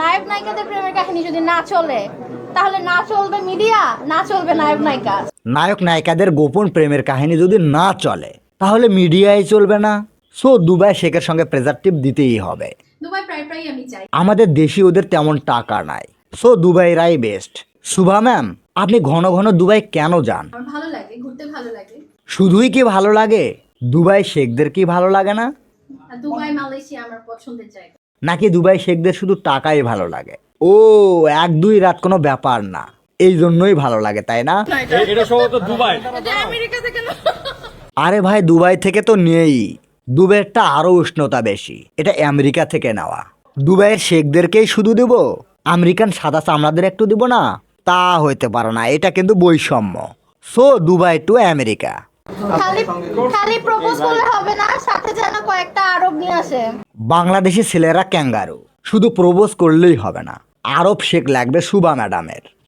নায়ক নায়িকাদের প্রেমের কাহিনী যদি না চলে তাহলে না চলবে মিডিয়া না চলবে নায়ক নায়িকা। নায়ক নায়িকাদের গোপন প্রেমের কাহিনী যদি না চলে তাহলে মিডিয়ায় চলবে না। সো দুবাই শেখের সঙ্গে প্রেজারটিভ দিতেই হবে। দুবাই প্রায় প্রায় আমি চাই। আমাদের দেশি ওদের তেমন টাকা নাই। সো দুবাই রাই বেস্ট শুভা ম্যাম আপনি ঘন ঘন দুবাই কেন যান? আমার ভালো লাগে ঘুরতে ভালো লাগে। শুধুই কি ভালো লাগে? দুবাই শেখদের কি ভালো লাগে না? দুবাই মালয়েশিয়া আমার পছন্দের জায়গা। নাকি দুবাই শেখদের শুধু টাকাই ভালো লাগে? ও এক দুই রাত কোনো ব্যাপার না। এই জন্যই ভালো লাগে তাই না? দুবাই। আমেরিকা থেকে না আরে ভাই দুবাই থেকে তো নেই। দুবাইয়েরটা আরও উষ্ণতা বেশি। এটা আমেরিকা থেকে নেওয়া। দুবাইয়ের শেখদেরকেই শুধু দেব? আমেরিকান সাদা চামড়াদের একটু দিব না? তা হইতে পারে না এটা কিন্তু বৈষম্য। So Dubai to America. খালি খালি প্রপোজ করলে হবে না সাথে যেন কয়েকটা আরব নিয়ে আসে। বাংলাদেশি ছেলেরা ক্যাঙ্গারু। শুধু প্রবোজ করলেই হবে না আরব শেখ লাগবে সুবা ম্যাডামের।